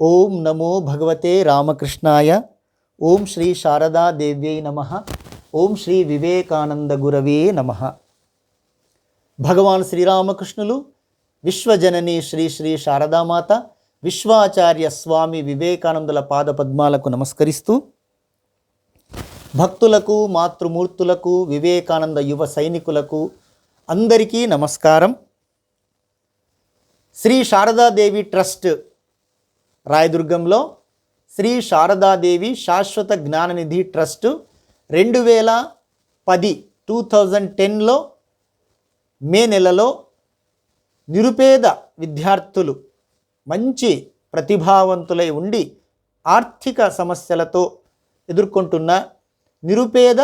ఓం నమో భగవతే రామకృష్ణాయ. ఓం శ్రీ శారదాదేవ్యై నమ. ఓం శ్రీ వివేకానంద గురవే నమ. భగవాన్ శ్రీరామకృష్ణులు విశ్వజనని శ్రీ శ్రీ శారదామాత విశ్వాచార్య స్వామి వివేకానందుల పాదపద్మాలకు నమస్కరిస్తూ భక్తులకు మాతృమూర్తులకు వివేకానంద యువ సైనికులకు అందరికీ నమస్కారం. శ్రీ శారదాదేవి ట్రస్ట్ రాయదుర్గంలో శ్రీ శారదాదేవి శాశ్వత జ్ఞాననిధి ట్రస్టు రెండు వేల పది టూ థౌజండ్ టెన్లో మే నెలలో నిరుపేద విద్యార్థులు మంచి ప్రతిభావంతులై ఉండి ఆర్థిక సమస్యలతో ఎదుర్కొంటున్న నిరుపేద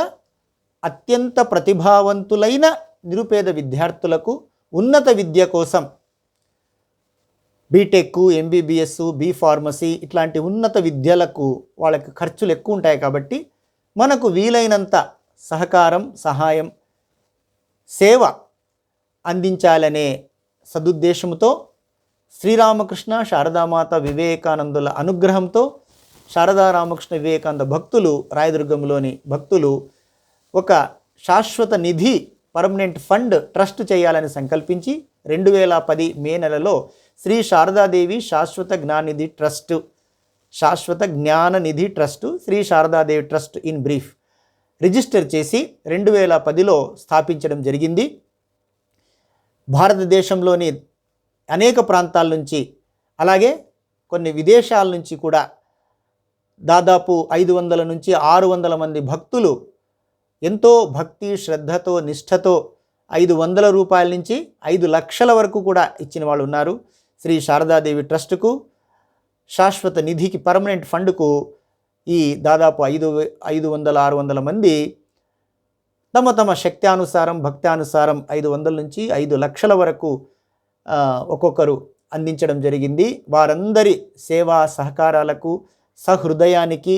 అత్యంత ప్రతిభావంతులైన నిరుపేద విద్యార్థులకు ఉన్నత విద్య కోసం బీటెక్ ఎంబీబీఎస్ బీ ఫార్మసీ ఇట్లాంటి ఉన్నత విద్యలకు వాళ్ళకి ఖర్చులు ఎక్కువ ఉంటాయి కాబట్టి మనకు వీలైనంత సహకారం సహాయం సేవ అందించాలనే సదుద్దేశంతో శ్రీరామకృష్ణ శారదామాత వివేకానందుల అనుగ్రహంతో శారదా రామకృష్ణ వివేకానంద భక్తులు రాయదుర్గంలోని భక్తులు ఒక శాశ్వత నిధి పర్మనెంట్ ఫండ్ ట్రస్ట్ చేయాలని సంకల్పించి రెండు వేల పది మే నెలలో శ్రీ శారదాదేవి శాశ్వత జ్ఞాననిధి ట్రస్ట్ శాశ్వత Gnana Nidhi trust Sri Saradadevi trust in brief register చేసి రెండు వేల పదిలో స్థాపించడం జరిగింది. భారతదేశంలోని అనేక ప్రాంతాల నుంచి అలాగే కొన్ని విదేశాల నుంచి కూడా దాదాపు ఐదు వందల నుంచి ఆరు వందల మంది భక్తులు ఎంతో భక్తి శ్రద్ధతో నిష్ఠతో ఐదు వందల రూపాయల నుంచి ఐదు లక్షల వరకు కూడా ఇచ్చిన వాళ్ళు ఉన్నారు. శ్రీ శారదాదేవి ట్రస్టుకు శాశ్వత నిధికి పర్మనెంట్ ఫండ్కు ఈ దాదాపు ఐదు ఐదు వందల ఆరు వందల మంది తమ తమ శక్త్యానుసారం భక్త్యానుసారం ఐదు వందల నుంచి ఐదు లక్షల వరకు ఒక్కొక్కరు అందించడం జరిగింది. వారందరి సేవా సహకారాలకు సహృదయానికి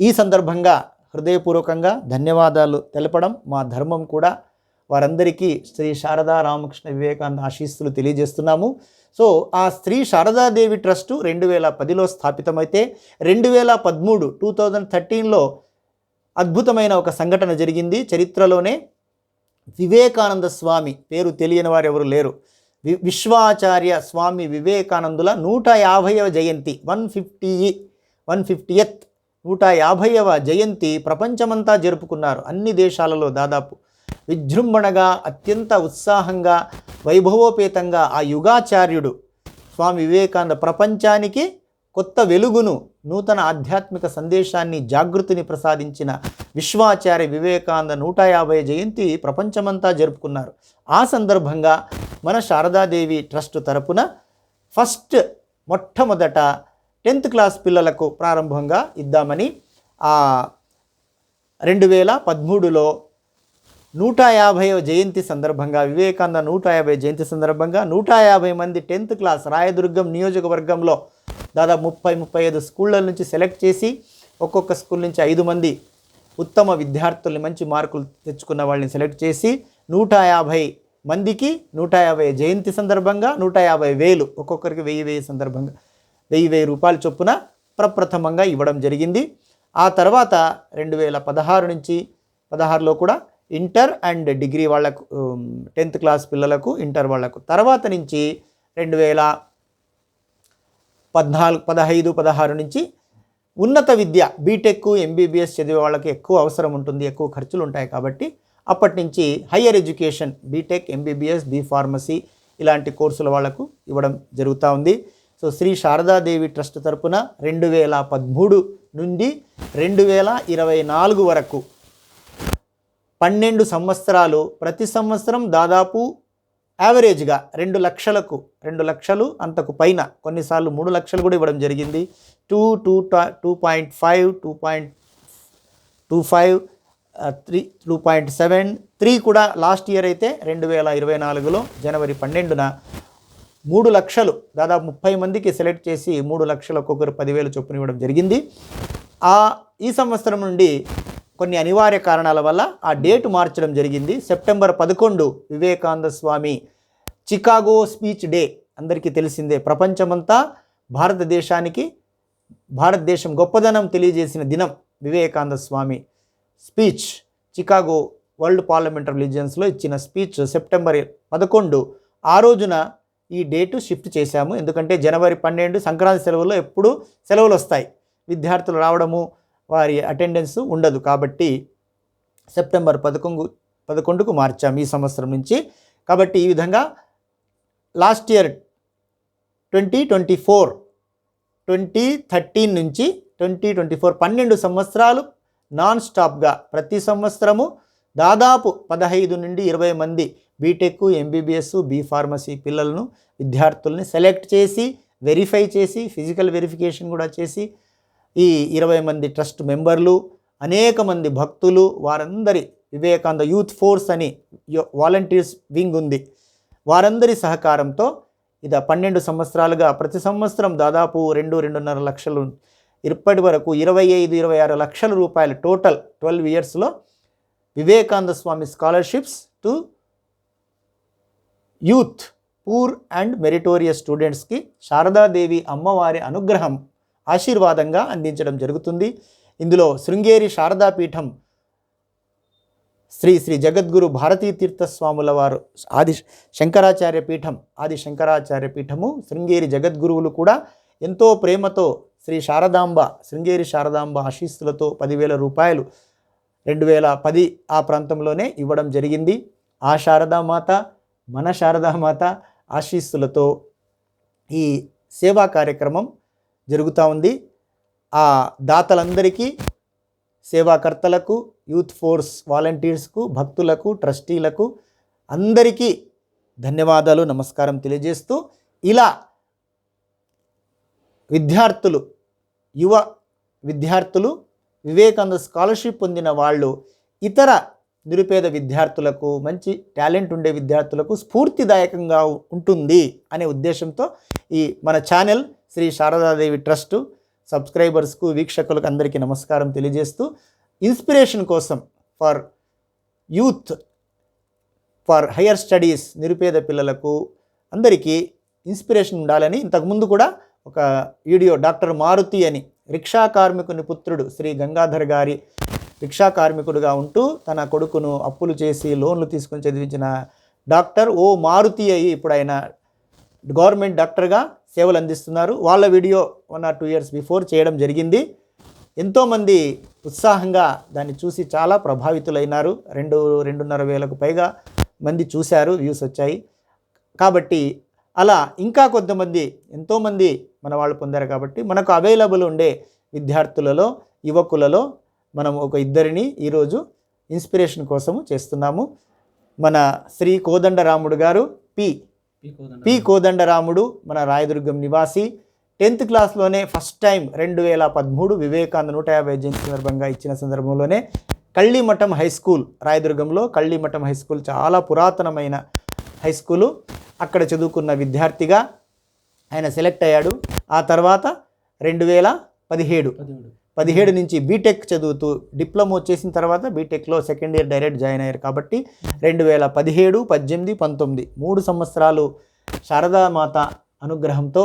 ఈ సందర్భంగా హృదయపూర్వకంగా ధన్యవాదాలు తెలపడం మా ధర్మం కూడా వారందరికీ శ్రీ శారదా రామకృష్ణ వివేకానంద ఆశీస్సులు తెలియజేస్తున్నాము. సో ఆ శ్రీ శారదాదేవి ట్రస్టు రెండు వేల పదిలో స్థాపితమైతే రెండు వేల పదమూడు టూ థౌజండ్ థర్టీన్లో అద్భుతమైన ఒక సంఘటన జరిగింది. చరిత్రలోనే వివేకానంద స్వామి పేరు తెలియని వారు ఎవరు లేరు. వి విశ్వాచార్య స్వామి వివేకానందుల నూట యాభైవ జయంతి వన్ ఫిఫ్టీ వన్ ఫిఫ్టీయత్ నూట యాభైవ జయంతి ప్రపంచమంతా జరుపుకున్నారు అన్ని దేశాలలో దాదాపు. విజృంభణగా అత్యంత ఉత్సాహంగా వైభవోపేతంగా ఆ యుగాచార్యుడు స్వామి వివేకానంద ప్రపంచానికి కొత్త వెలుగును నూతన ఆధ్యాత్మిక సందేశాన్ని జాగృతిని ప్రసాదించిన విశ్వాచార్య వివేకానంద నూట యాభై జయంతి ప్రపంచమంతా జరుపుకున్నారు. ఆ సందర్భంగా మన శారదాదేవి ట్రస్ట్ తరపున ఫస్ట్ మొట్టమొదట టెన్త్ క్లాస్ పిల్లలకు ప్రారంభంగా ఇద్దామని రెండు వేల పదమూడులో నూట యాభైవ జయంతి సందర్భంగా వివేకానంద నూట యాభై జయంతి సందర్భంగా నూట యాభై మంది టెన్త్ క్లాస్ రాయదుర్గం నియోజకవర్గంలో దాదాపు ముప్పై ముప్పై ఐదు స్కూళ్ళ నుంచి సెలెక్ట్ చేసి ఒక్కొక్క స్కూల్ నుంచి ఐదు మంది ఉత్తమ విద్యార్థుల్ని మంచి మార్కులు తెచ్చుకున్న వాళ్ళని సెలెక్ట్ చేసి నూట యాభై మందికి నూట యాభై జయంతి సందర్భంగా నూట యాభై వేలు ఒక్కొక్కరికి వెయ్యి వెయ్యి సందర్భంగా వెయ్యి వెయ్యి రూపాయలు చొప్పున ప్రప్రథమంగా ఇవ్వడం జరిగింది. ఆ తర్వాత రెండు వేల పదహారు నుంచి పదహారులో కూడా ఇంటర్ అండ్ డిగ్రీ వాళ్ళకు టెన్త్ క్లాస్ పిల్లలకు ఇంటర్ వాళ్ళకు. తర్వాత నుంచి రెండు వేల పద్నాలుగు పదహైదు పదహారు నుంచి ఉన్నత విద్య బీటెక్ ఎంబీబీఎస్ చదివే వాళ్ళకి ఎక్కువ అవసరం ఉంటుంది ఎక్కువ ఖర్చులు ఉంటాయి కాబట్టి అప్పటి నుంచి higher education BTech MBBS B pharmacy ఇలాంటి కోర్సుల వాళ్ళకు ఇవ్వడం జరుగుతూ ఉంది. సో శ్రీ శారదాదేవి ట్రస్ట్ తరపున రెండు వేల పదమూడు నుండి రెండు వేల ఇరవై నాలుగు వరకు పన్నెండు సంవత్సరాలు. ప్రతి సంవత్సరం దాదాపు యావరేజ్గా రెండు లక్షలకు రెండు లక్షలు అంతకు పైన. కొన్నిసార్లు మూడు లక్షలు కూడా ఇవ్వడం జరిగింది. Two two two point five two point two five three two point seven three కూడా లాస్ట్ ఇయర్ అయితే రెండు వేల ఇరవై నాలుగులో జనవరి పన్నెండున మూడు లక్షలు దాదాపు ముప్పై మందికి సెలెక్ట్ చేసి మూడు లక్షలు ఒక్కొక్కరు పదివేలు చొప్పున ఇవ్వడం జరిగింది. ఆ ఈ సంవత్సరం నుండి కొన్ని అనివార్య కారణాల వల్ల ఆ డేట్ మార్చడం జరిగింది. సెప్టెంబర్ పదకొండు Vivekananda Swami Chicago speech day అందరికీ తెలిసిందే. ప్రపంచమంతా భారతదేశానికి భారతదేశం గొప్పదనం తెలియజేసిన దినం Vivekananda Swami speech. Chicago world parliament రిలీజియన్స్లో ఇచ్చిన స్పీచ్ సెప్టెంబర్ పదకొండు. ఆ రోజున ఈ డేటు షిఫ్ట్ చేశాము. ఎందుకంటే జనవరి పన్నెండు సంక్రాంతి సెలవుల్లో ఎప్పుడూ సెలవులు వస్తాయి. విద్యార్థులు రావడము వారి అటెండెన్స్ ఉండదు. కాబట్టి సెప్టెంబర్ పదకొండు పదకొండుకు మార్చాం ఈ సంవత్సరం నుంచి. కాబట్టి ఈ విధంగా last year twenty twenty four twenty thirteen నుంచి ట్వంటీ ట్వంటీ ఫోర్ పన్నెండు సంవత్సరాలు నాన్ స్టాప్గా ప్రతి సంవత్సరము దాదాపు పదహైదు నుండి ఇరవై మంది బీటెక్ ఎంబీబీఎస్ బీ ఫార్మసీ పిల్లలను విద్యార్థుల్ని సెలెక్ట్ చేసి వెరిఫై చేసి ఫిజికల్ వెరిఫికేషన్ కూడా చేసి ఈ ఇరవై మంది ట్రస్ట్ మెంబర్లు అనేక మంది భక్తులు వారందరి వివేకానంద యూత్ ఫోర్స్ అని వాలంటీర్స్ వింగ్ ఉంది. వారందరి సహకారంతో ఇది పన్నెండు సంవత్సరాలుగా ప్రతి సంవత్సరం దాదాపు రెండు రెండున్నర లక్షలు ఇప్పటి వరకు ఇరవై ఐదు ఇరవై ఆరు లక్షల రూపాయలు టోటల్ ట్వెల్వ్ ఇయర్స్లో Vivekananda Swami scholarships to youth poor and meritorious స్టూడెంట్స్కి శారదాదేవి అమ్మవారి అనుగ్రహం ఆశీర్వాదంగా అందించడం జరుగుతుంది. ఇందులో శృంగేరి శారదాపీఠం శ్రీ శ్రీ జగద్గురు భారతీ తీర్థస్వాముల వారు ఆది శంకరాచార్య పీఠం ఆది శంకరాచార్య పీఠము శృంగేరి జగద్గురువులు కూడా ఎంతో ప్రేమతో శ్రీ శారదాంబ శృంగేరి శారదాంబ ఆశీస్సులతో పదివేల రూపాయలు రెండు వేల పది ఆ ప్రాంతంలోనే ఇవ్వడం జరిగింది. ఆ శారదామాత మన శారదామాత ఆశీస్సులతో ఈ సేవా కార్యక్రమం జరుగుతూ ఉంది. ఆ దాతలందరికీ సేవాకర్తలకు యూత్ ఫోర్స్ వాలంటీర్స్కు భక్తులకు ట్రస్టీలకు అందరికీ ధన్యవాదాలు నమస్కారం తెలియజేస్తూ ఇలా విద్యార్థులు యువ విద్యార్థులు వివేకానంద స్కాలర్షిప్ పొందిన వాళ్ళు ఇతర నిరుపేద విద్యార్థులకు మంచి టాలెంట్ ఉండే విద్యార్థులకు స్ఫూర్తిదాయకంగా ఉంటుంది అనే ఉద్దేశంతో ఈ మన ఛానల్ శ్రీ శారదాదేవి ట్రస్ట్ సబ్స్క్రైబర్స్కు వీక్షకులకు అందరికీ నమస్కారం తెలియజేస్తూ ఇన్స్పిరేషన్ కోసం for youth for higher studies నిరుపేద పిల్లలకు అందరికీ ఇన్స్పిరేషన్ ఉండాలని ఇంతకుముందు కూడా ఒక వీడియో డాక్టర్ మారుతి అని రిక్షా కార్మికుని పుత్రుడు శ్రీ గంగాధర్ గారి రిక్షా కార్మికుడుగా ఉంటూ తన కొడుకును అప్పులు చేసి లోన్లు తీసుకొని చదివించిన డాక్టర్ ఓ మారుతి అయ్యి ఇప్పుడు ఆయన గవర్నమెంట్ డాక్టర్గా సేవలు అందిస్తున్నారు. వాళ్ళ video one or two years before చేయడం జరిగింది. ఎంతోమంది ఉత్సాహంగా దాన్ని చూసి చాలా ప్రభావితులైనారు. రెండు రెండున్నర వేలకు పైగా మంది చూశారు వ్యూస్ వచ్చాయి. కాబట్టి అలా ఇంకా కొంతమంది ఎంతోమంది మన వాళ్ళు పొందారు కాబట్టి మనకు అవైలబుల్ ఉండే విద్యార్థులలో యువకులలో మనం ఒక ఇద్దరిని ఈరోజు ఇన్స్పిరేషన్ కోసము చేస్తున్నాము. మన శ్రీ కోదండరాముడు గారు పి. పి కోదండరాముడు. మన రాయదుర్గం నివాసి. టెన్త్ క్లాస్లోనే ఫస్ట్ టైం రెండు వేల పదమూడు వివేకానంద నూట యాభై జయంతి సందర్భంగా ఇచ్చిన సందర్భంలోనే కళ్ళిమఠం హై స్కూల్ రాయదుర్గంలో కళ్ళిమఠం హై స్కూల్ చాలా పురాతనమైన హై స్కూలు. అక్కడ చదువుకున్న విద్యార్థిగా ఆయన సెలెక్ట్ అయ్యాడు. ఆ తర్వాత రెండు వేల పదిహేడు. పదిహేడు నుంచి బీటెక్ చదువుతూ డిప్లొమా వచ్చేసిన తర్వాత బీటెక్లో సెకండ్ ఇయర్ డైరెక్ట్ జాయిన్ అయ్యారు కాబట్టి రెండు వేల పదిహేడు పద్దెనిమిది పంతొమ్మిది మూడు సంవత్సరాలు శారదామాత అనుగ్రహంతో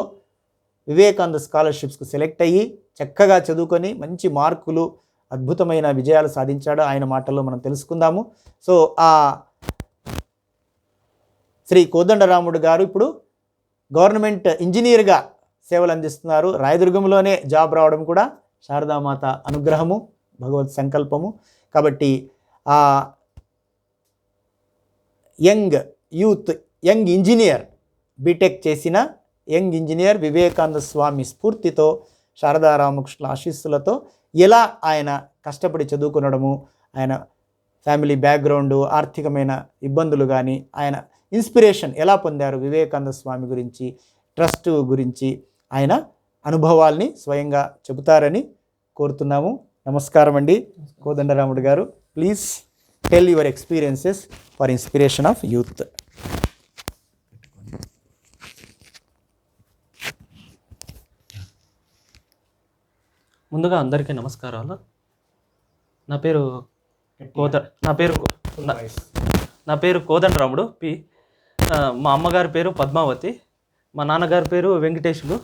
వివేకానంద స్కాలర్షిప్స్కు సెలెక్ట్ అయ్యి చక్కగా చదువుకొని మంచి మార్కులు అద్భుతమైన విజయాలు సాధించాడు. ఆయన మాటల్లో మనం తెలుసుకుందాము. సో ఆ శ్రీ కోదండరాముడు గారు ఇప్పుడు గవర్నమెంట్ ఇంజనీర్గా సేవలు అందిస్తున్నారు. రాయదుర్గంలోనే జాబ్ రావడం కూడా శారదామాత అనుగ్రహము భగవత్ సంకల్పము. కాబట్టి ఆ young youth young engineer BTech చేసిన యంగ్ ఇంజనీర్ వివేకానంద స్వామి స్ఫూర్తితో శారదారామకృష్ణ ఆశీస్సులతో ఎలా ఆయన కష్టపడి చదువుకునడము ఆయన ఫ్యామిలీ బ్యాక్గ్రౌండు ఆర్థికమైన ఇబ్బందులు కానీ ఆయన ఇన్స్పిరేషన్ ఎలా పొందారు వివేకానంద స్వామి గురించి ట్రస్ట్ గురించి ఆయన అనుభవాల్ని స్వయంగా చెబుతారని కోరుతున్నాము. నమస్కారం అండి. Kodandaramudu garu please tell your experiences for inspiration of youth ముందుగా అందరికీ నమస్కారాలు. నా పేరు కోద నా పేరు నా- పేరు కోదండరాముడు. పి మా అమ్మగారి పేరు పద్మావతి మా నాన్నగారి పేరు వెంకటేశులు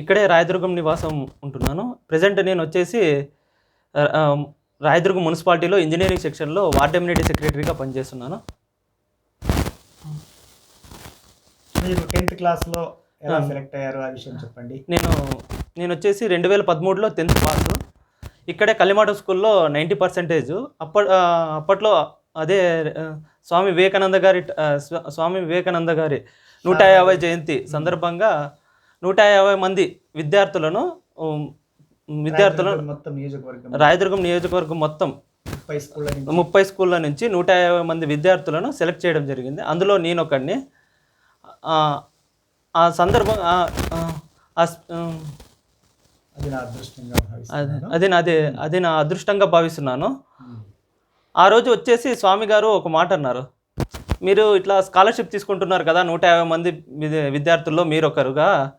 ఇక్కడే రాయదుర్గం నివాసం ఉంటున్నాను. ప్రజెంట్ నేను వచ్చేసి రాయదుర్గం మున్సిపాలిటీలో ఇంజనీరింగ్ సెక్షన్లో వార్డ్ ఎమ్యూనిటీ సెక్రటరీగా పనిచేస్తున్నాను. మీరు టెన్త్ క్లాస్లో ఎలా సెలెక్ట్ అయ్యారు? ఆ విషయం చెప్పండి. నేను నేను వచ్చేసి రెండు వేల పదమూడులో టెన్త్ పాస్ ఇక్కడే కల్లిమాట స్కూల్లో నైంటీ పర్సెంటేజ్. అప్ప అప్పట్లో అదే స్వామి వివేకానంద గారి స్వామి వివేకానంద గారి నూట యాభై జయంతి సందర్భంగా నూట యాభై మంది విద్యార్థులను విద్యార్థులను రాయదుర్గం మొత్తం నియోజకవర్గం. రాయదుర్గం నియోజకవర్గం మొత్తం ముప్పై స్కూళ్ళ నుంచి. ముప్పై స్కూళ్ళ నుంచి నూట యాభై మంది విద్యార్థులను సెలెక్ట్ చేయడం జరిగింది. అందులో నేను ఒకడిని. ఆ, సందర్భం అది నా అదృష్టంగా అది భావిస్తున్నాను. అది నాది అది నా అదృష్టంగా భావిస్తున్నాను. ఆ రోజు వచ్చేసి స్వామి గారు ఒక మాట అన్నారు. మీరు ఇట్లా స్కాలర్షిప్ తీసుకుంటున్నారు కదా నూట యాభై మంది విద్య- విద్యార్థుల్లో మీరు ఒకరుగా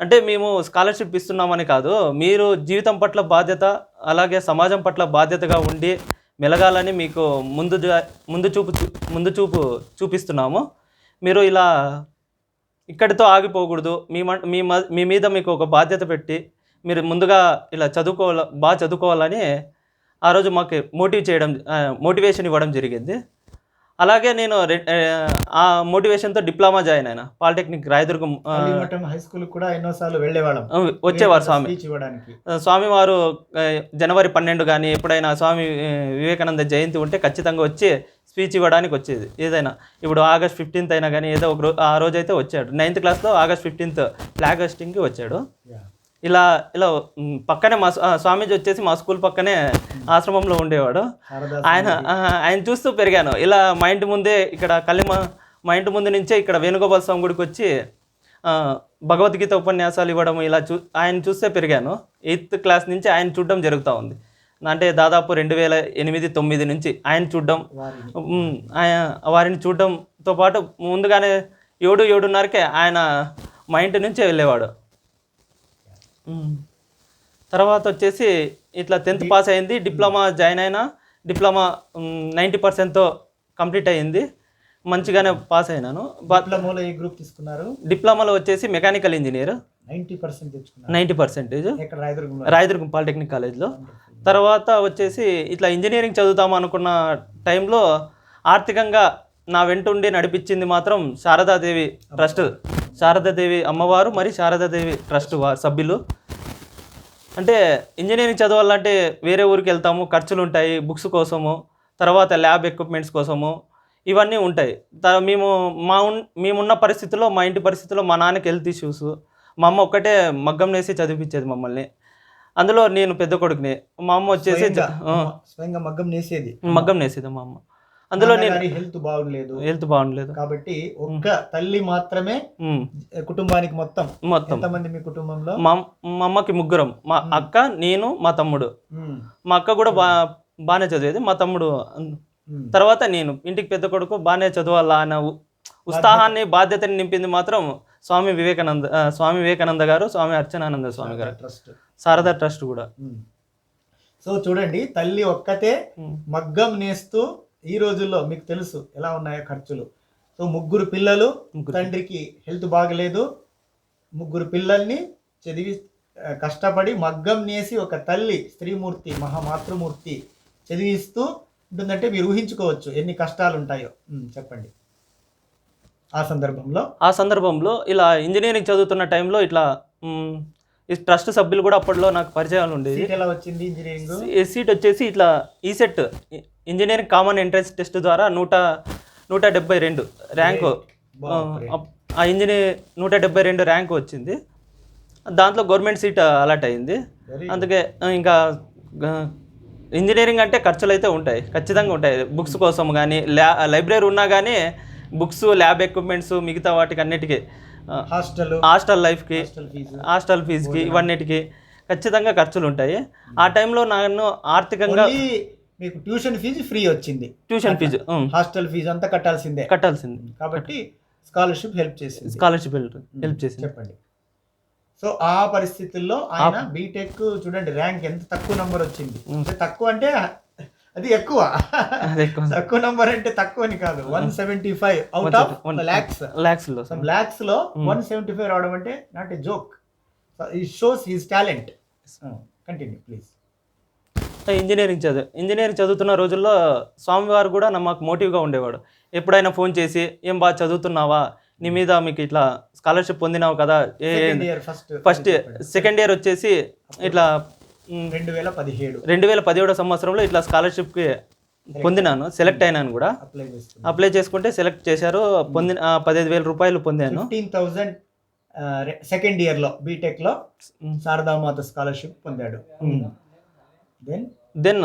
అంటే మేము స్కాలర్షిప్ ఇస్తున్నామని కాదు మీరు జీవితం పట్ల బాధ్యత అలాగే సమాజం పట్ల బాధ్యతగా ఉండి మెలగాలని మీకు ముందు ముందు చూపు చూ- ముందు చూపు చూపిస్తున్నాము. మీరు ఇలా ఇక్కడితో ఆగిపోకూడదు. మీ మ- మీ మీ మీద మీకు ఒక బాధ్యత పెట్టి మీరు ముందుగా ఇలా చదువుకోవాల బాగా చదువుకోవాలని ఆ రోజు మాకు మోటివ్ చేయడం మోటివేషన్ ఇవ్వడం జరిగింది. అలాగే నేను ఆ, మోటివేషన్తో డిప్లొమా జాయిన్ అయినా. పాలిటెక్నిక్ రాయదుర్గం హై స్కూల్ కూడా ఎన్నోసార్లు వెళ్ళేవాళ్ళం. వచ్చేవారు స్వామి. స్వామివారు ఆ, జనవరి పన్నెండు కానీ ఎప్పుడైనా స్వామి వివేకానంద జయంతి ఉంటే ఖచ్చితంగా వచ్చి స్పీచ్ ఇవ్వడానికి వచ్చేది. ఏదైనా ఇప్పుడు ఆగస్ట్ ఫిఫ్టీన్త్ అయినా కానీ ఏదో ఒక రోజు ఆ రోజు అయితే వచ్చాడు. నైన్త్ క్లాస్లో ఆగస్ట్ ఫిఫ్టీన్త్ ఫ్లాగ్ హోస్టింగ్కి వచ్చాడు. ఇలా ఇలా పక్కనే మా స్వా- స్వామీజీ వచ్చేసి మా స్కూల్ పక్కనే ఆశ్రమంలో ఉండేవాడు. ఆయన ఆయన చూస్తూ పెరిగాను. ఇలా మా ఇంటి ముందే ఇక్కడ కలిమ మా ఇంటి ముందు నుంచే ఇక్కడ వేణుగోపాల స్వామి గుడికి వచ్చి భగవద్గీత ఉపన్యాసాలు ఇవ్వడం ఇలా చూ ఆయన చూస్తే పెరిగాను. ఎయిత్ క్లాస్ నుంచి ఆయన చూడడం జరుగుతూ ఉంది. అంటే దాదాపు రెండు వేల ఎనిమిది తొమ్మిది నుంచి ఆయన చూడడం వారిని. ఆయన వారిని చూడడంతో పాటు ముందుగానే ఏడు ఏడున్నరకే ఆయన మా ఇంటి నుంచే వెళ్ళేవాడు. తర్వాత వచ్చేసి ఇట్లా టెన్త్ పాస్ అయింది డిప్లొమా జాయిన్ అయినా డిప్లొమా నైంటీ పర్సెంట్తో కంప్లీట్ అయ్యింది. మంచిగానే పాస్ అయినాను. డిప్లొమాలో ఏ గ్రూప్ తీసుకున్నారు? డిప్లొమాలో వచ్చేసి mechanical engineer ninety percent ninety percentage Rayadurgam polytechnic కాలేజ్లో. తర్వాత వచ్చేసి ఇట్లా ఇంజనీరింగ్ చదువుతాం అనుకున్న టైంలో ఆర్థికంగా నా వెంటుండి నడిపించింది మాత్రం శారదాదేవి ట్రస్ట్. శారదాదేవి అమ్మవారు మరి శారదాదేవి ట్రస్ట్ వా సభ్యులు. అంటే ఇంజనీరింగ్ చదవాలంటే వేరే ఊరికి వెళ్తాము ఖర్చులు ఉంటాయి బుక్స్ కోసము తర్వాత ల్యాబ్ ఎక్విప్మెంట్స్ కోసము ఇవన్నీ ఉంటాయి. మేము మా ఉన్ మేమున్న పరిస్థితుల్లో మా ఇంటి పరిస్థితుల్లో మా నాన్నకి హెల్త్ ఇష్యూస్ మా అమ్మ ఒక్కటే మగ్గం నేసి చదివించేది మమ్మల్ని. అందులో నేను పెద్ద కొడుకుని. మా అమ్మ వచ్చేసి మగ్గం నేసేది. మగ్గం నేసేది మా అమ్మ. అందులో నేను హెల్త్ బాగులేదు హెల్త్ బాగుండలేదు. కాబట్టి ఒక్క తల్లి మాత్రమే కుటుంబానికి మొత్తం. మొత్తం. ఎంతమంది మీ కుటుంబంలో? మా అమ్మకి ముగ్గురం. మా అక్క నేను మా తమ్ముడు. మా. అక్క కూడా బా బాగానే చదివేది. మా తమ్ముడు. తర్వాత నేను ఇంటికి పెద్ద కొడుకు బాగానే చదవాలా అన్న ఉత్సాహాన్ని బాధ్యతని నింపింది మాత్రం స్వామి వివేకానంద స్వామి వివేకానంద గారు స్వామి అర్చనానంద స్వామి గారు. ట్రస్ట్. శారదా ట్రస్ట్ కూడా. సో చూడండి తల్లి ఒక్కతే. మగ్గం నేస్తూ ఈ రోజుల్లో మీకు తెలుసు ఎలా ఉన్నాయో ఖర్చులు. సో ముగ్గురు పిల్లలు. తండ్రికి హెల్త్ బాగలేదు. ముగ్గురు పిల్లల్ని చదివి కష్టపడి మగ్గం నేసి ఒక తల్లి స్త్రీమూర్తి మహామాతృమూర్తి చదివిస్తూ ఉంటుందంటే మీరు ఊహించుకోవచ్చు ఎన్ని కష్టాలు ఉంటాయో చెప్పండి. ఆ సందర్భంలో? ఆ సందర్భంలో ఇలా ఇంజనీరింగ్ చదువుతున్న టైంలో ఇట్లా ఈ ట్రస్ట్ సభ్యులు కూడా అప్పట్లో నాకు పరిచయాలు ఉండేది ఎలా వచ్చింది ఇంజనీరింగ్ సీట్ వచ్చేసి ఇట్లా ECET engineering common entrance test ద్వారా నూట నూట డెబ్బై రెండు ర్యాంకు. ఆ, ఇంజనీర్ నూట డెబ్బై రెండు ర్యాంక్ వచ్చింది. దాంట్లో గవర్నమెంట్ సీట్ అలాట్ అయింది. అందుకే ఇంకా ఇంజనీరింగ్ అంటే ఖర్చులు అయితే ఉంటాయి ఖచ్చితంగా ఉంటాయి. బుక్స్ కోసం కానీ ల్యా లైబ్రరీ ఉన్నా కానీ బుక్స్ ల్యాబ్ ఎక్విప్మెంట్స్ మిగతా వాటికి అన్నిటికీ హాస్టల్ హాస్టల్ లైఫ్కి హాస్టల్ ఫీజు హాస్టల్ ఫీజుకి ఇవన్నిటికి ఖచ్చితంగా ఖర్చులు ఉంటాయి ఆ టైంలో నన్ను ఆర్థికంగా మీకు ట్యూషన్ ఫీజు ఫ్రీ వచ్చింది. ట్యూషన్ ఫీజు హాస్టల్ ఫీజు అంతా కట్టాల్సిందే. కట్టాల్సింది. కాబట్టి స్కాలర్షిప్ హెల్ప్ చేసింది. స్కాలర్షిప్ హెల్ప్ చేసింది. చెప్పండి. సో ఆ పరిస్థితుల్లో ఆయన బీటెక్ చూడండి ర్యాంక్ ఎంత తక్కువ నంబర్ వచ్చింది. తక్కువ అంటే అది ఎక్కువ. తక్కువ నంబర్ అంటే తక్కువ అని కాదు one seventy five out of lakhs ల్యాక్స్లో some ల్యాక్స్లో వన్ సెవెంటీ ఫైవ్ రావడం అంటే నాట్ ఏ జోక్ ఈ shows his talent continue please engineering చదువు. ఇంజనీరింగ్ చదువుతున్న రోజుల్లో స్వామివారు కూడా నా మాకు మోటివ్గా ఉండేవాడు. ఎప్పుడైనా ఫోన్ చేసి ఏం బాగా చదువుతున్నావా? నీ మీద మీకు ఇట్లా స్కాలర్షిప్ పొందినావు కదా? ఏ year first first second year వచ్చేసి ఇట్లా రెండు వేల పదిహేడు. రెండు వేల పదిహేడో సంవత్సరంలో ఇట్లా స్కాలర్షిప్కి పొందినాను. సెలెక్ట్ అయినాను కూడా. అప్లై చేసుకుంటే సెలెక్ట్ చేశారు. పొందిన పదిహేను వేల రూపాయలు పొందాను. ఫిఫ్టీన్ థౌజండ్ సెకండ్ ఇయర్లో బీటెక్లో మ్. శారదామాత స్కాలర్షిప్ పొందాడు. దెన్ దెన్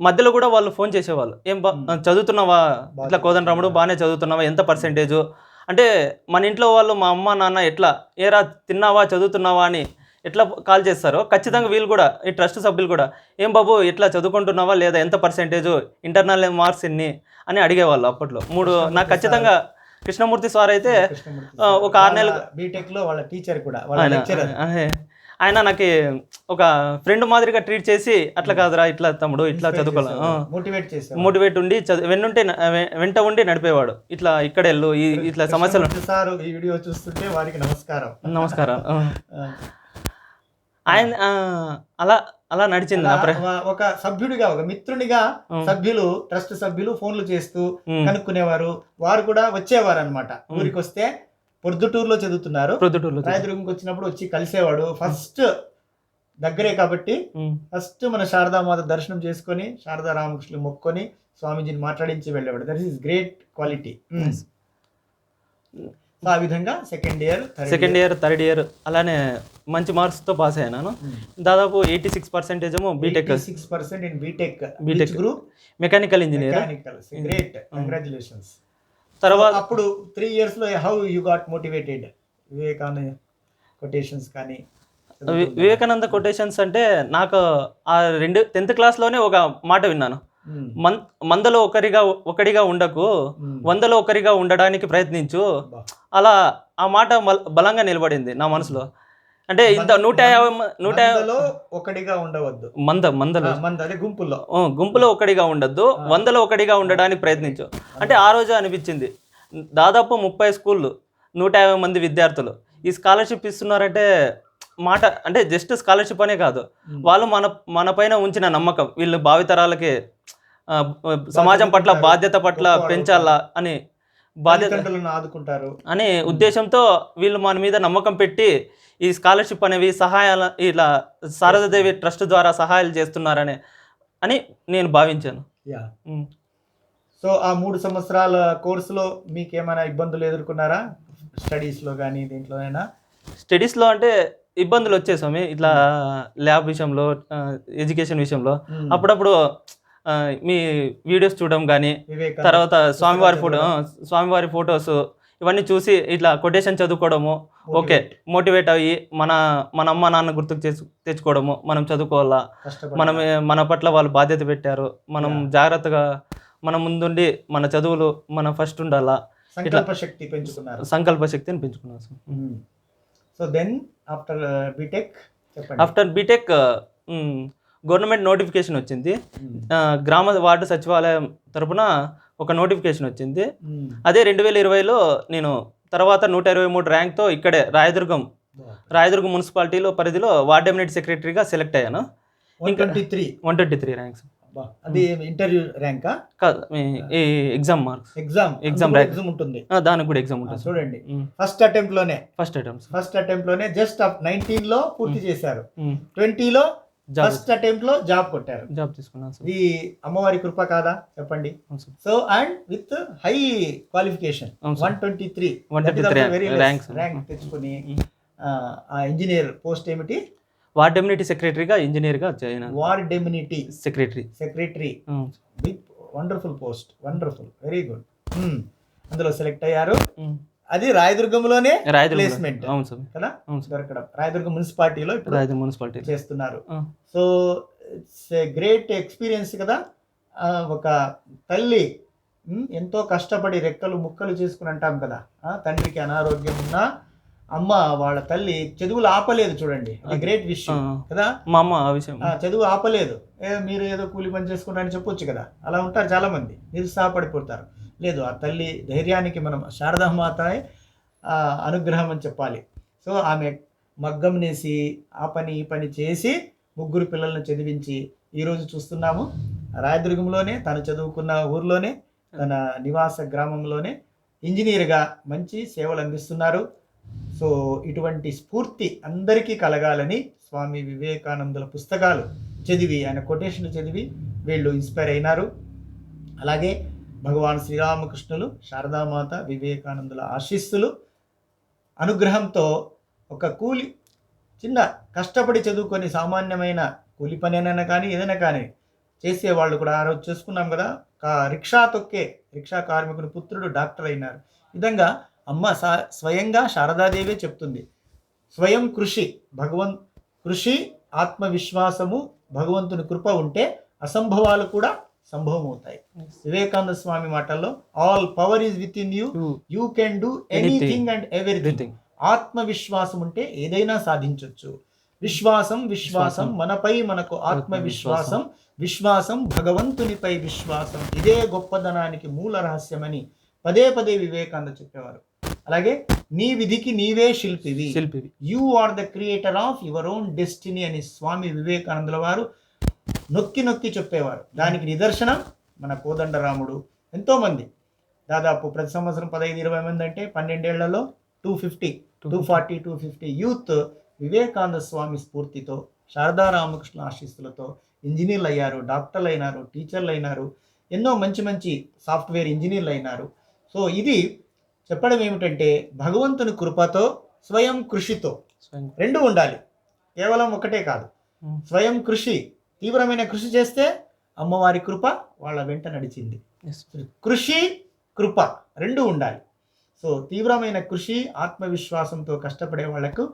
మధ్యలో కూడా వాళ్ళు ఫోన్ చేసేవాళ్ళు. ఏం బా చదువుతున్నావా? ఇట్లా కోదండరాముడు బాగానే చదువుతున్నావా? ఎంత పర్సెంటేజు అంటే మన ఇంట్లో వాళ్ళు మా అమ్మ నాన్న ఎట్లా? ఏరా తిన్నావా? చదువుతున్నావా? అని ఎట్లా కాల్ చేస్తారో ఖచ్చితంగా వీళ్ళు కూడా ఈ ట్రస్ట్ సభ్యులు కూడా ఏం బాబు ఎట్లా చదువుకుంటున్నావా లేదా? ఎంత పర్సెంటేజు ఇంటర్నల్ మార్క్స్ ఎన్ని? అని అడిగేవాళ్ళు అప్పట్లో. మూడు నాకు ఖచ్చితంగా కృష్ణమూర్తి సార్ అయితే ఒక ఆరు నెలలు బీటెక్లో వాళ్ళ టీచర్ కూడా ఆయన నాకు ఒక ఫ్రెండ్ మాదిరిగా ట్రీట్ చేసి అట్లా కాదురా ఇట్లా తమ్ముడు ఇట్లా చదువుకోవాలి. మోటివేట్ మోటివేట్ ఉండి వెన్నుంటే వెంట ఉండి నడిపేవాడు. ఇట్లా ఇక్కడ వెళ్ళు ఇట్లా సమస్యలు సార్ ఈ వీడియో చూస్తుంటే వారికి నమస్కారం. నమస్కారం. ఆయన అలా అలా నడిచింది ఒక- సభ్యుడిగా ఒక మిత్రునిగా. సభ్యులు ట్రస్ట్ సభ్యులు ఫోన్లు చేస్తూ. కనుక్కునేవారు వారు కూడా వచ్చేవారు అనమాట ఊరికి వస్తే పొద్దుటూరులో చదువుతున్నారు ప్రొద్దుటూరులో చదువు. రాయదుర్గంకి వచ్చినప్పుడు వచ్చి కలిసేవాడు ఫస్ట్ దగ్గరే కాబట్టి. ఫస్ట్ మన శారదామాత దర్శనం చేసుకొని శారదా రామకృష్ణులు మొక్కొని స్వామీజీని మాట్లాడించి వెళ్ళేవాడు that is great quality. So ఆ విధంగా second year second year third year అలానే మంచి మార్క్స్తో పాస్ అయ్యాను. దాదాపు ఎయిటీ సిక్స్ పర్సెంటేజ్ ఏమో BTech six percent in BTech B.Tech. Group mechanical engineer great congratulations తర్వాత అప్పుడు త్రీ ఇయర్స్లో how you got motivated Vivekananda quotations కానీ వివేకానంద కొటేషన్స్ అంటే నాకు ఆ రెండు టెన్త్ క్లాస్లోనే ఒక మాట విన్నాను. మందలో ఒకరిగా ఒకడిగా ఉండకు వందలో ఒకరిగా ఉండడానికి ప్రయత్నించు. అలా ఆ మాట బలంగా నిలబడింది నా మనసులో. అంటే ఇంత నూట యాభై నూట ఒకటిగా ఉండవద్దు. మంద మందలో. ఓ, గుంపులో. ఒకటిగా ఉండొద్దు వందలో ఒకటిగా ఉండడానికి ప్రయత్నించు. అంటే ఆ రోజు అనిపించింది దాదాపు ముప్పై స్కూళ్ళు నూట యాభై మంది విద్యార్థులు. ఈ స్కాలర్షిప్ ఇస్తున్నారంటే మాట అంటే జస్ట్ స్కాలర్షిప్ అనే కాదు. వాళ్ళు మన మన పైన ఉంచిన నమ్మకం వీళ్ళు భావితరాలకి సమాజం పట్ల బాధ్యత పట్ల పెంచాలా అని బాధ్యత ఆదుకుంటారు. అనే ఉద్దేశంతో వీళ్ళు మన మీద నమ్మకం పెట్టి ఈ స్కాలర్షిప్ అనేవి సహాయాల ఇలా శారదాదేవి ట్రస్ట్ ద్వారా సహాయాలు చేస్తున్నారని అని నేను భావించాను. సో ఆ మూడు సంవత్సరాల కోర్సులో మీకు ఏమైనా ఇబ్బందులు ఎదుర్కొన్నారా? స్టడీస్లో కానీ దీంట్లోనైనా? స్టడీస్లో అంటే ఇబ్బందులు వచ్చేసామి ఇట్లా ల్యాబ్ విషయంలో ఎడ్యుకేషన్ విషయంలో. ఉమ్, అప్పుడప్పుడు మీ వీడియోస్ చూడడం కానీ తర్వాత స్వామివారి ఫోటో. స్వామివారి ఫోటోస్ ఇవన్నీ చూసి ఇట్లా కొటేషన్ చదువుకోవడము ఓకే మోటివేట్ అయ్యి మన మన అమ్మ నాన్న గుర్తుకు తెచ్చు తెచ్చుకోవడము మనం చదువుకోవాలా? మనం మన పట్ల వాళ్ళు బాధ్యత పెట్టారు. మనం. జాగ్రత్తగా మన ముందుండి మన చదువులు మన ఫస్ట్ ఉండాలా? సంకల్ప శక్తి పెంచుకున్నారు. సంకల్ప శక్తిని పెంచుకున్నాం so then after BTech after BTech government notification వచ్చింది. గ్రామ వార్డు సచివాలయం తరపున ఒక నోటిఫికేషన్ వచ్చింది. అదే రెండు వేల ఇరవైలో నేను తర్వాత నూట ఇరవై మూడు ర్యాంక్తో ఇక్కడే రాయదుర్గం రాయదుర్గం మున్సిపాలిటీలో పరిధిలో వార్డ్ ఎమినెట్ సెక్రటరీగా సెలెక్ట్ అయ్యాను. 123 వన్ ట్వంటీ త్రీ ర్యాంక్స్. అది ఇంటర్వ్యూ ర్యాంకా? కాదు ఈ- exam marks. Exam. rank. Exam ఉంటుంది. దానికి కూడా ఎగ్జామ్ ఉంటుంది. చూడండి. ఫస్ట్ అటెంప్ట్లోనే ఫస్ట్ అటెంప్ట్స్ ఫస్ట్ అటెంప్ట్లోనే జస్ట్ నైన్టీన్లో పూర్తి చేశారు. ట్వంటీలో ఫస్ట్ అటెంప్ట్లో జాబ్ కొట్టారు. జాబ్ తీసుకున్నాను సార్ ఇది అమ్మవారి కృప కాదా? చెప్పండి. So and with high qualification. One twenty three 123 very. Rank తెచ్చుకుని. ఆ, ఇంజనీర్ పోస్ట్ ఏమిటి? వార్డ్ ఎమ్యూనిటీ సెక్రటరీగా ఇంజనీర్గా join ward డెమ్యూనిటీ secretary secretary wonderful post wonderful very good అందులో సెలెక్ట్ అయ్యారు. అది రాయదుర్గంలోనే రాయదుర్గం ప్లేస్మెంట్ అవును సార్. కదా? దొరకడం. రాయదుర్గం మున్సిపాలిటీలో ఇప్పుడు రాయదుర్గం మున్సిపాలిటీ. చేస్తున్నారు. So it's a great experience కదా? ఒక తల్లి ఎంతో కష్టపడి రెక్కలు ముక్కలు చేసుకుని అంటాం కదా? తండ్రికి అనారోగ్యం ఉన్నా అమ్మ వాళ్ళ తల్లి చదువులు ఆపలేదు చూడండి. గ్రేట్ విషయం కదా? మా అమ్మ ఆ విషయం. చదువు ఆపలేదు. మీరు ఏదో కూలి పని చేసుకుంటారని చెప్పొచ్చు కదా? అలా ఉంటారు చాలా మంది నిరుత్సాహపడిపోతారు. లేదు ఆ తల్లి ధైర్యానికి మనం శారదామాత అనుగ్రహం అని చెప్పాలి. సో ఆమె మగ్గం నేసి ఆ పని ఈ పని చేసి ముగ్గురు పిల్లలను చదివించి ఈరోజు చూస్తున్నాము. రాయదుర్గంలోనే తను చదువుకున్న ఊర్లోనే తన నివాస గ్రామంలోనే ఇంజనీర్గా మంచి సేవలు అందిస్తున్నారు. సో ఇటువంటి స్ఫూర్తి అందరికీ కలగాలని స్వామి వివేకానందుల పుస్తకాలు చదివి ఆయన కొటేషన్లు చదివి వీళ్ళు ఇన్స్పైర్ అయినారు. అలాగే భగవాన్ శ్రీరామకృష్ణులు శారదామాత వివేకానందుల ఆశీస్సులు అనుగ్రహంతో ఒక కూలి చిన్న కష్టపడి చదువుకొని సామాన్యమైన కూలి పనైనా కానీ ఏదైనా కానీ చేసేవాళ్ళు కూడా ఆ రోజు చేసుకున్నాం కదా కా రిక్షా తొక్కే రిక్షా కార్మికుని పుత్రుడు డాక్టర్ అయినారు. విధంగా అమ్మ సా స్వయంగా శారదాదేవే చెప్తుంది. స్వయం కృషి భగవన్ కృషి ఆత్మవిశ్వాసము భగవంతుని కృప ఉంటే అసంభవాలు కూడా సంభవం అవుతాయి వివేకానంద స్వామి మాటల్లో all power is within you you can do anything and everything ఆత్మవిశ్వాసం ఉంటే ఏదైనా సాధించవచ్చు విశ్వాసం విశ్వాసం విశ్వాసం. మనపై మనకు ఆత్మవిశ్వాసం విశ్వాసం భగవంతునిపై విశ్వాసం. ఇదే గొప్పదనానికి మూల రహస్యమని పదే పదే వివేకానంద చెప్పేవారు. అలాగే నీ విధికి నీవే శిల్పివి. శిల్పివి. You are the creator of your own destiny అని స్వామి వివేకానందుల వారు నొక్కి నొక్కి చెప్పేవారు. దానికి నిదర్శనం మన కోదండరాముడు. ఎంతోమంది. దాదాపు ప్రతి సంవత్సరం పదహైదు ఇరవై మంది అంటే పన్నెండేళ్ళలో two fifty two forty two fifty youth Vivekananda Swami స్ఫూర్తితో శారదా రామకృష్ణ ఆశీస్సులతో ఇంజనీర్లు అయ్యారు డాక్టర్లు అయినారు టీచర్లు అయినారు ఎన్నో మంచి మంచి సాఫ్ట్వేర్ ఇంజనీర్లు అయినారు సో ఇది చెప్పడం ఏమిటంటే భగవంతుని కృపతో స్వయం కృషితో రెండు ఉండాలి. కేవలం ఒకటే కాదు. స్వయం కృషి తీవ్రమైన కృషి చేస్తే అమ్మవారి కృప వాళ్ళ వెంట నడిచింది. కృషి కృప రెండు ఉండాలి సో తీవ్రమైన కృషి ఆత్మవిశ్వాసంతో కష్టపడే వాళ్ళకు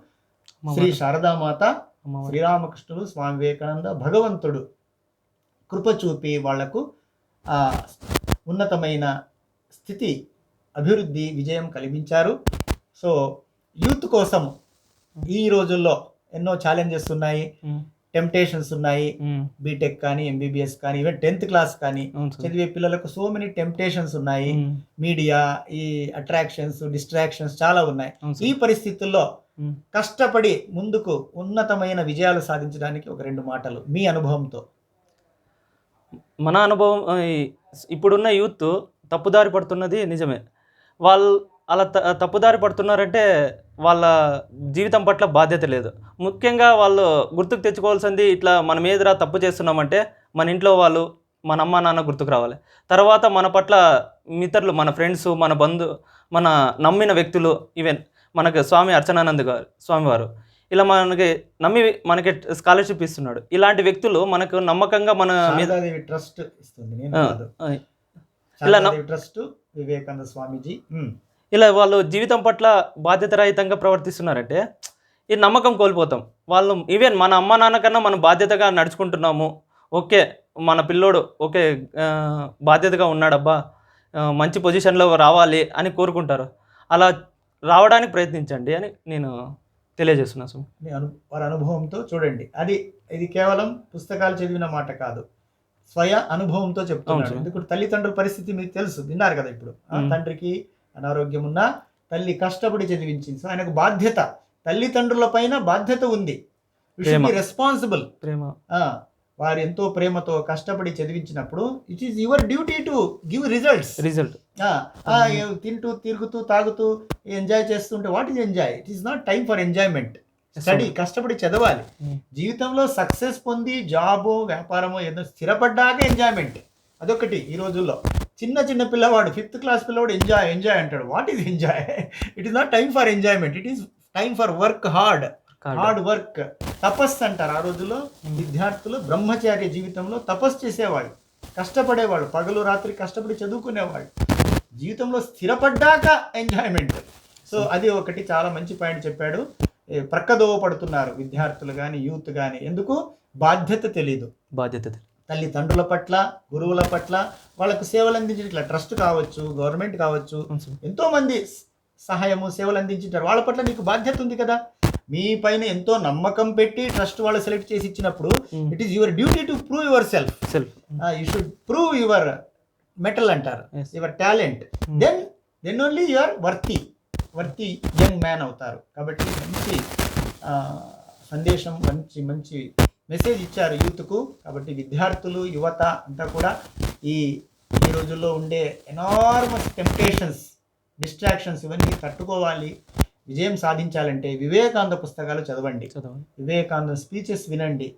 శ్రీ శారదామాత. శ్రీరామకృష్ణుడు స్వామి వివేకానంద భగవంతుడు కృప చూపి వాళ్ళకు ఆ ఉన్నతమైన స్థితి అభివృద్ధి విజయం కలిగించారు సో యూత్ కోసం ఈ రోజుల్లో ఎన్నో ఛాలెంజెస్ ఉన్నాయి ఉమ్. టెంప్టేషన్స్ ఉన్నాయి. బీటెక్ కానీ ఎంబీబీఎస్ కానీ ఈవెన్ టెన్త్ క్లాస్ కానీ. చదివే పిల్లలకు సో మెనీ టెంప్టేషన్స్ ఉన్నాయి. మీడియా ఈ అట్రాక్షన్స్ డిస్ట్రాక్షన్స్ చాలా ఉన్నాయి ఈ. పరిస్థితుల్లో. కష్టపడి ముందుకు ఉన్నతమైన విజయాలు సాధించడానికి ఒక రెండు మాటలు మీ అనుభవంతో మన అనుభవం ఇప్పుడున్న యూత్ తప్పుదారి పడుతున్నది నిజమే వాళ్ళు అలా త- తప్పుదారి పడుతున్నారంటే వాళ్ళ జీవితం పట్ల బాధ్యత లేదు. ముఖ్యంగా వాళ్ళు గుర్తుకు తెచ్చుకోవాల్సింది ఇట్లా మన మీదరా తప్పు చేస్తున్నామంటే మన ఇంట్లో వాళ్ళు మన అమ్మ నాన్న గుర్తుకు రావాలి. తర్వాత మన పట్ల మిత్రులు మన ఫ్రెండ్స్ మన బంధు మన నమ్మిన వ్యక్తులు ఈవెన్ మనకు స్వామి అర్చనానంద్ గారు స్వామివారు ఇలా మనకి నమ్మి మనకి స్కాలర్షిప్ ఇస్తున్నాడు. ఇలాంటి వ్యక్తులు మనకు నమ్మకంగా మన మీద ట్రస్ట్ ఇస్తుంది ఇలా ట్రస్ట్ వివేకానంద స్వామీజీ ఇలా వాళ్ళు జీవితం పట్ల బాధ్యతరహితంగా ప్రవర్తిస్తున్నారంటే ఈ నమ్మకం కోల్పోతాం. వాళ్ళు ఈవెన్ మన అమ్మ నాన్న కన్నా మనం బాధ్యతగా నడుచుకుంటున్నాము. ఓకే మన పిల్లోడు ఓకే బాధ్యతగా ఉన్నాడబ్బా మంచి పొజిషన్లో రావాలి అని కోరుకుంటారు. అలా రావడానికి ప్రయత్నించండి అని నేను తెలియజేస్తున్నాను స్వామి మీ అను వారి అనుభవంతో చూడండి. అది ఇది కేవలం పుస్తకాలు చదివిన మాట కాదు. స్వయ అనుభవంతో చెప్తున్నాడు. ఎందుకంటే తల్లిదండ్రుల పరిస్థితి మీకు తెలుసు. విన్నారు కదా ఇప్పుడు. తండ్రికి అనారోగ్యం ఉన్నా తల్లి కష్టపడి చదివించింది. సో ఆయనకు బాధ్యత తల్లిదండ్రుల పైన బాధ్యత ఉంది. రెస్పాన్సిబుల్ ప్రేమ. వారు ఎంతో ప్రేమతో కష్టపడి చదివించినప్పుడు it is your duty to give results result తింటూ తిరుగుతూ తాగుతూ ఎంజాయ్ చేస్తుంటే what is enjoy it is not time for enjoyment study కష్టపడి చదవాలి. Mm. జీవితంలో సక్సెస్ పొంది జాబో వ్యాపారమో ఏదో స్థిరపడ్డాక ఎంజాయ్మెంట్ అదొకటి ఈ రోజుల్లో. చిన్న చిన్న పిల్లవాడు ఫిఫ్త్ క్లాస్ పిల్లవాడు ఎంజాయ్ ఎంజాయ్ అంటాడు. What is enjoy it is not time for enjoyment it is time for work hard hard work తపస్సు అంటారు ఆ రోజుల్లో విద్యార్థులు బ్రహ్మచార్య జీవితంలో తపస్సు చేసేవాళ్ళు. కష్టపడేవాళ్ళు. పగలు రాత్రి కష్టపడి చదువుకునేవాళ్ళు. జీవితంలో స్థిరపడ్డాక ఎంజాయ్మెంట్ సో అది ఒకటి చాలా మంచి పాయింట్ చెప్పాడు. ప్రక్కదోవ పడుతున్నారు విద్యార్థులు కానీ యూత్ కానీ ఎందుకు? బాధ్యత తెలీదు. బాధ్యత తల్లిదండ్రుల పట్ల గురువుల పట్ల వాళ్ళకు సేవలు అందించిన ఇట్లా ట్రస్ట్ కావచ్చు గవర్నమెంట్ కావచ్చు అవును స్వామి. ఎంతో మంది స- సహాయము సేవలు అందించారు వాళ్ళ పట్ల నీకు బాధ్యత ఉంది కదా మీ పైన ఎంతో నమ్మకం పెట్టి ట్రస్ట్ వాళ్ళు సెలెక్ట్ చేసి ఇచ్చినప్పుడు. It is your duty to prove yourself self you should prove your mettle అంటారు. Your talent. Then then only your worthy worthy young man అవుతారు కాబట్టి మంచి ఆ, సందేశం మంచి మంచి మెసేజ్ ఇచ్చారు యూత్కు. కాబట్టి విద్యార్థులు యువత అంతా కూడా ఈ ఈ రోజుల్లో ఉండే ఎనార్మస్ టెంప్టేషన్స్ డిస్ట్రాక్షన్స్ ఇవన్నీ తట్టుకోవాలి విజయం సాధించాలంటే వివేకానంద పుస్తకాలు చదవండి. చదవండి. వివేకానంద స్పీచెస్ వినండి.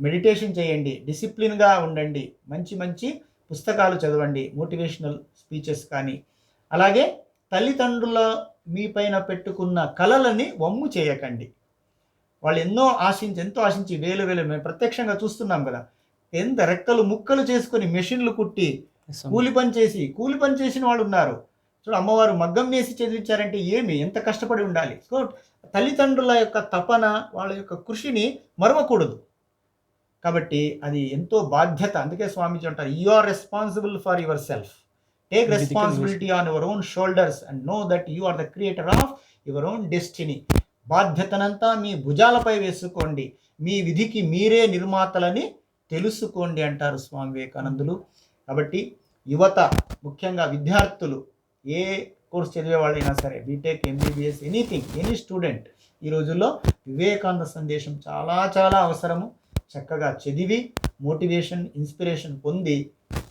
మెడిటేషన్ చేయండి. డిసిప్లిన్గా ఉండండి. మంచి మంచి పుస్తకాలు చదవండి. మోటివేషనల్ స్పీచెస్ కానీ. అలాగే తల్లిదండ్రుల మీపైన పెట్టుకున్న కలలని వమ్ము చేయకండి. వాళ్ళు ఎన్నో ఆశించి ఎంతో ఆశించి వేలు వేలు మేము ప్రత్యక్షంగా చూస్తున్నాం కదా. ఎంత రెక్కలు ముక్కలు చేసుకొని మెషిన్లు కుట్టి. కూలి పని చేసి కూలి పని చేసిన వాళ్ళు ఉన్నారు. చూడు అమ్మవారు మగ్గం వేసి చదివించారంటే ఏమి? ఎంత కష్టపడి ఉండాలి. సో తల్లిదండ్రుల యొక్క తపన వాళ్ళ యొక్క కృషిని మరవకూడదు. కాబట్టి అది ఎంతో బాధ్యత. అందుకే స్వామీజీ అంటారు you are responsible for yourself take responsibility on your own shoulders and know that you are the creator of your own destiny బాధ్యతనంతా మీ భుజాలపై వేసుకోండి. మీ విధికి మీరే నిర్మాతలని తెలుసుకోండి అంటారు స్వామి వివేకానందులు. కాబట్టి యువత ముఖ్యంగా విద్యార్థులు ఏ కోర్స్ చదివే వాళ్ళైనా సరే BTech MBBS anything any student ఈ రోజుల్లో వివేకానంద సందేశం చాలా చాలా అవసరము. చక్కగా చదివి మోటివేషన్ ఇన్స్పిరేషన్ పొంది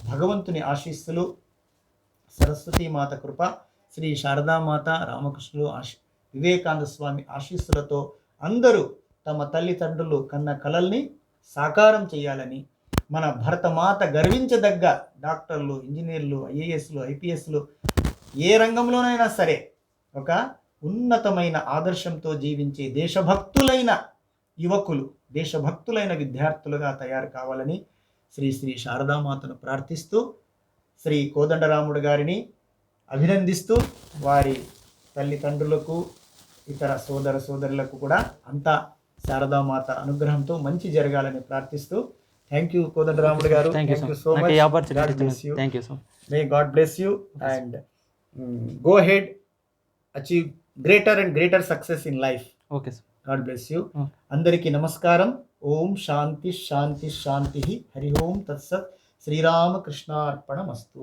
భగవంతుని ఆశీస్సులు సరస్వతీ మాత కృప శ్రీ శారదామాత రామకృష్ణులు ఆశీ వివేకానంద స్వామి ఆశీస్సులతో అందరూ తమ తల్లిదండ్రులు కన్న కలల్ని సాకారం చేయాలని మన భరతమాత గర్వించదగ్గ డాక్టర్లు ఇంజనీర్లు ఐఏఎస్లు ఐపీఎస్లు ఏ రంగంలోనైనా సరే ఒక ఉన్నతమైన ఆదర్శంతో జీవించే దేశభక్తులైన యువకులు దేశభక్తులైన విద్యార్థులుగా తయారు కావాలని శ్రీ శ్రీ శారదామాతను ప్రార్థిస్తూ శ్రీ కోదండరాముడు గారిని అభినందిస్తూ వారి తల్లిదండ్రులకు ఇతర సోదర సోదరులకు కూడా అంతా శారదామాత అనుగ్రహంతో మంచి జరగాలని ప్రార్థిస్తూ థ్యాంక్ యూ కోదండరాముడు గారు. థ్యాంక్ యూ సో సో నాకు ఈ much opportunity thank you so may God bless you and go ahead achieve greater and greater success in life okay sir God bless you. అందరికీ నమస్కారం. ఓం శాంతి శాంతి శాంతి. హరి ఓం తత్సత్. శ్రీరామకృష్ణార్పణమస్తు.